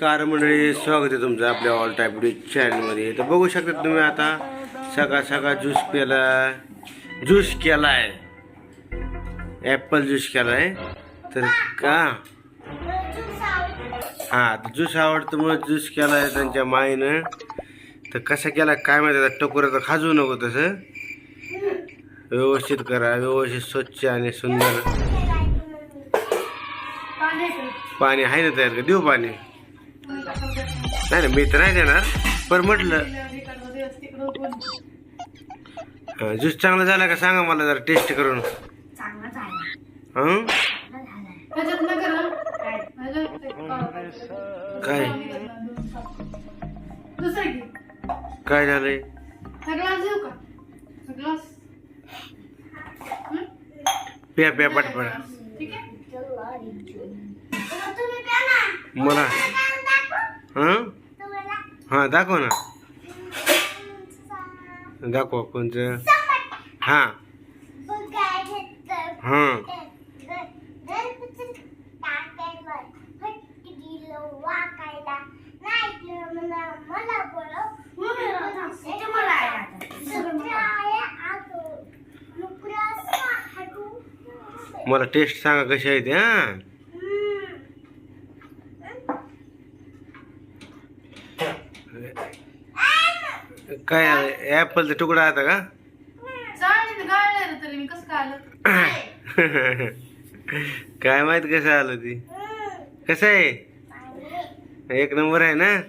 नमस्कार मंडळी स्वागत आहे तुमचं आपल्या ऑल टाईप डी चॅनलमध्ये तर बघू शकता तुम्ही आता सकाळ सकाळ ज्यूस प्याला ज्यूस केला आहे ॲपल ज्यूस केला आहे तर का? हां ज्यूस आवडतं म्हणून ज्यूस केला आहे त्यांच्या माईनं तर कसा केला काय माहिती आता तर खाजू नको तसं. व्यवस्थित करा व्यवस्थित स्वच्छ आणि सुंदर. पाणी आहे ना तयार का देऊ पाणी. नाही मी तर नाही देणार. पण म्हटलं ज्यूस चांगला झाला का सांगा मला जरा टेस्ट करून. काय? काय झालंय? प्या प्या पटपट. मला हं? हा दाखव ना. दाखव कोणचं? हा. हं. मला टेस्ट सांगा कशी आहे ते हा? काय ॲपलचा तुकडा आता का? तरी मी कसं काय आलं? काय माहीत कसं आलं ती? कसं आहे? एक नंबर आहे ना?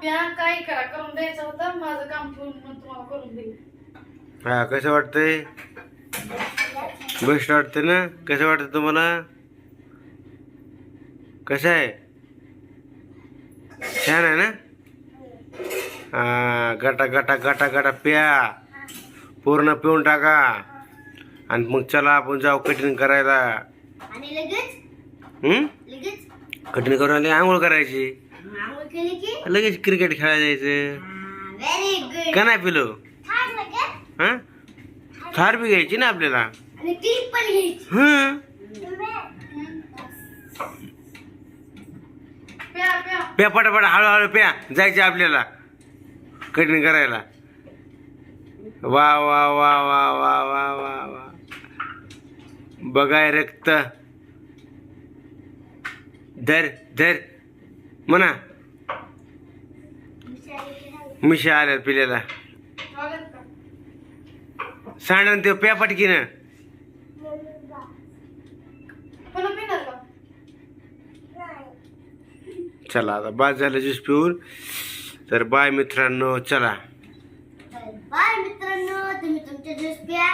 प्या काय करा. करून द्यायचं होतं माझं काम ठेवून मग तुम्हाला करून देईल. हा कसं वाटतंय? बेस्ट वाटतंय ना? कसं वाटतं तुम्हाला? कसं आहे? छान आहे ना? हा गटा गटा गटा गटा प्या. पूर्ण पिऊन टाका. आणि मग चला आपण जाऊ कठीण करायला. कठीण करून आली आंघोळ करायची. लगेच क्रिकेट खेळायला जायचं. का नाही पिलो? हां? थार बी घ्यायची ना आपल्याला. हं? प्या पटापट हळूहळू प्या. जायचे आपल्याला. कठीण करायला. वा वा वा वा वा वा वा वा. बघाय रक्त. धर धर. म्हणा. मिशा आल्या पिल्याला. सांडन का सांडून ते प्या पटकीनं. चला आता बाद झालं ज्यूस पिऊन तर बाय मित्रांनो चला. बाय मित्रांनो तुम्ही तुमचे ज्यूस प्या